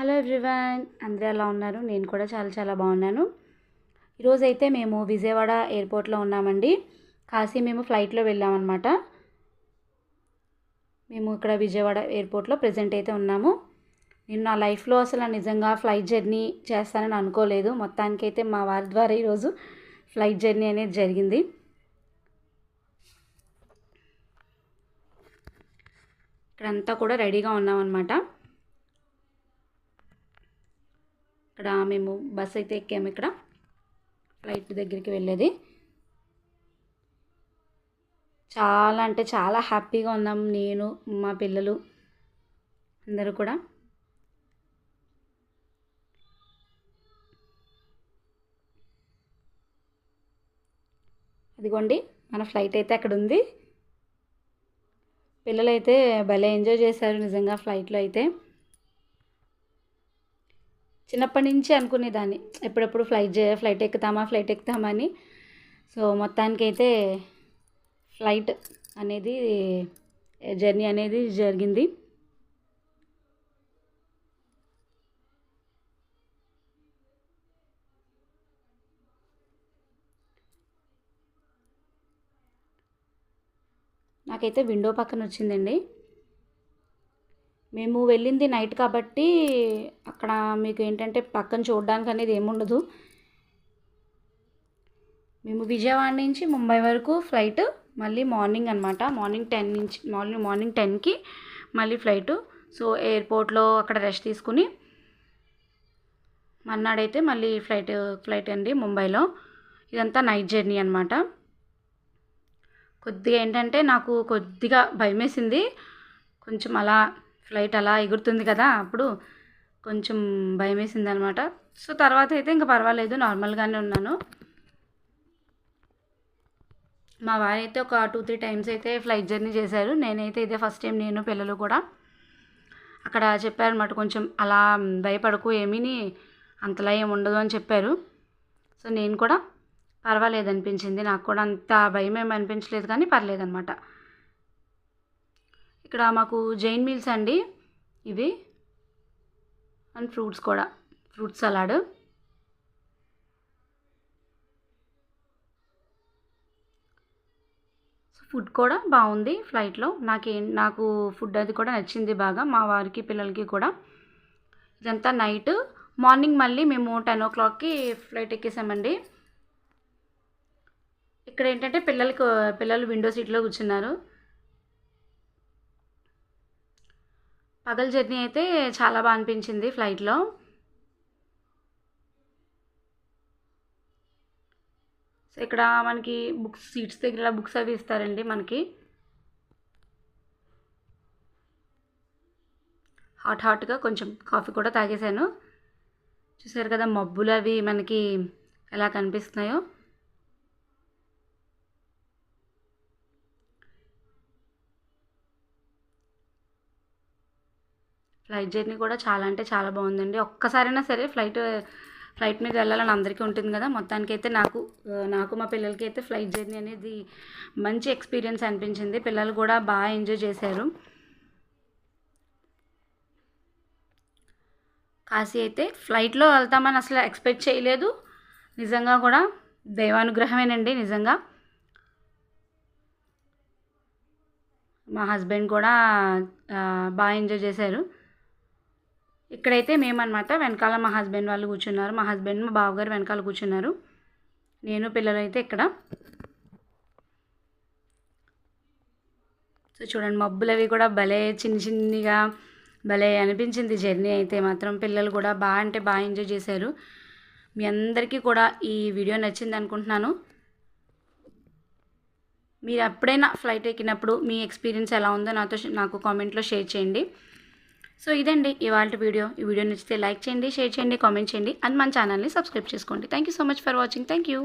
Hello everyone అందరూ ఎలా ఉన్నారు? నేను కూడా చాలా చాలా బాగున్నాను. ఈరోజు అయితే మేము విజయవాడ ఎయిర్పోర్ట్లో ఉన్నామండి. కాశీ మేము ఫ్లైట్లో వెళ్ళామన్నమాట. మేము ఇక్కడ విజయవాడ ఎయిర్పోర్ట్లో ప్రజెంట్ అయితే ఉన్నాము. నేను నా లైఫ్లో అసలు నిజంగా ఫ్లైట్ జర్నీ చేస్తానని అనుకోలేదు. మొత్తానికైతే మా వారి ద్వారా ఈరోజు ఫ్లైట్ జర్నీ అనేది జరిగింది. ఇక్కడంతా కూడా రెడీగా ఉన్నామన్నమాట. ఇక్కడ మేము బస్ అయితే ఎక్కాము ఇక్కడ. ఫ్లైట్ దగ్గరికి వెళ్ళేది. చాలా అంటే చాలా హ్యాపీగా ఉన్నాం నేను మా పిల్లలు అందరూ కూడా. అదిగోండి మన ఫ్లైట్ అయితే అక్కడ ఉంది. పిల్లలు అయితే భలే ఎంజాయ్ చేశారు నిజంగా ఫ్లైట్లో అయితే. చిన్నప్పటి నుంచి అనుకునేదాన్ని. ఎప్పుడెప్పుడు ఫ్లైట్ చే ఫ్లైట్ ఎక్కుతామా ఫ్లైట్ ఎక్కుతామా అని. సో మొత్తానికైతే ఫ్లైట్ అనేది జర్నీ అనేది జరిగింది. నాకైతే విండో పక్కన వచ్చిందండి మేము వెళ్ళింది నైట్ కాబట్టి అక్కడ మీకు ఏంటంటే పక్కన చూడడానికి అనేది ఏముండదు. మేము విజయవాడ నుంచి ముంబై వరకు ఫ్లైట్ మళ్ళీ మార్నింగ్ అనమాట మార్నింగ్ టెన్ నుంచి మార్నింగ్ మార్నింగ్ టెన్కి మళ్ళీ ఫ్లైటు. సో ఎయిర్పోర్ట్లో అక్కడ రెస్ట్ తీసుకుని మన్నాడైతే మళ్ళీ ఫ్లైట్ ఫ్లైట్ అండి ముంబైలో. ఇదంతా నైట్ జర్నీ అనమాట కొద్దిగా ఏంటంటే నాకు కొద్దిగా భయమేసింది. కొంచెం అలా ఫ్లైట్ అలా ఎగురుతుంది కదా అప్పుడు కొంచెం భయం వేసింది అనమాట సో తర్వాత అయితే ఇంకా పర్వాలేదు నార్మల్గానే ఉన్నాను. మా వారైతే ఒక టూ త్రీ టైమ్స్ అయితే ఫ్లైట్ జర్నీ చేశారు. నేనైతే ఇదే ఫస్ట్ టైం నేను పిల్లలు కూడా. అక్కడ చెప్పారనమాట కొంచెం అలా భయపడకు ఏమీని అంతలా ఏమి ఉండదు అని చెప్పారు. సో నేను కూడా పర్వాలేదు అనిపించింది. నాకు కూడా అంత భయం ఏమి అనిపించలేదు కానీ పర్లేదనమాట. ఇక్కడ మాకు జైన్ మీల్స్ అండి. ఇవి. అండ్ ఫ్రూట్స్ కూడా. Fruit salad. ఫుడ్ కూడా బాగుంది ఫ్లైట్లో. నాకే నాకు ఫుడ్ అది కూడా నచ్చింది బాగా మా వారికి పిల్లలకి కూడా. ఇదంతా నైట్. మార్నింగ్ మళ్ళీ మేము టెన్ ఓ క్లాక్కి ఫ్లైట్ ఎక్కేసామండి. ఇక్కడ ఏంటంటే పిల్లలకి పిల్లలు విండో సీట్లో కూర్చున్నారు. పగల్ జర్నీ అయితే చాలా బాగా అనిపించింది ఫ్లైట్లో. సో ఇక్కడ మనకి బుక్స్ సీట్స్ దగ్గర బుక్స్ అవి ఇస్తారండి మనకి. హాట్ హాట్గా కొంచెం కాఫీ కూడా తాగేశాను. చూసారు కదా మబ్బులు అవి మనకి ఎలా కనిపిస్తున్నాయో. ఫ్లైట్ జర్నీ కూడా చాలా అంటే చాలా బాగుందండి. ఒక్కసారైనా సరే ఫ్లైట్ ఫ్లైట్ మీద వెళ్ళాలని అందరికీ ఉంటుంది కదా. మొత్తానికి అయితే నాకు నాకు మా పిల్లలకి అయితే ఫ్లైట్ జర్నీ అనేది మంచి ఎక్స్పీరియన్స్ అనిపించింది. పిల్లలు కూడా బాగా ఎంజాయ్ చేశారు. కాశీ అయితే ఫ్లైట్లో వెళ్తామని అసలు ఎక్స్పెక్ట్ చేయలేదు. నిజంగా కూడా దైవానుగ్రహమేనండి నిజంగా. మా హస్బెండ్ కూడా బాగా ఎంజాయ్ చేశారు. ఇక్కడైతే మేమన్నమాట వెనకాల మా హస్బెండ్ వాళ్ళు కూర్చున్నారు. మా హస్బెండ్ మా బావగారు వెనకాల కూర్చున్నారు. నేను పిల్లలు అయితే ఇక్కడ. సో చూడండి మబ్బులు అవి కూడా భలే చిన్న చిన్నగా భలే అనిపించింది జర్నీ అయితే మాత్రం. పిల్లలు కూడా బాగా అంటే బాగా ఎంజాయ్ చేశారు. మీ అందరికీ కూడా ఈ వీడియో నచ్చింది అనుకుంటున్నాను. మీరు ఎప్పుడైనా ఫ్లైట్ ఎక్కినప్పుడు మీ ఎక్స్పీరియన్స్ ఎలా ఉందో నాతో నాకు కామెంట్లో షేర్ చేయండి. సో ఇదండి ఇవాళ వీడియో. ఈ వీడియో నచ్చితే లైక్ చేయండి షేర్ చేయండి కామెంట్ చేయండి అండ్ మన ఛానల్ని సబ్స్క్రైబ్ చేసుకోండి. Thank you so much for watching thank you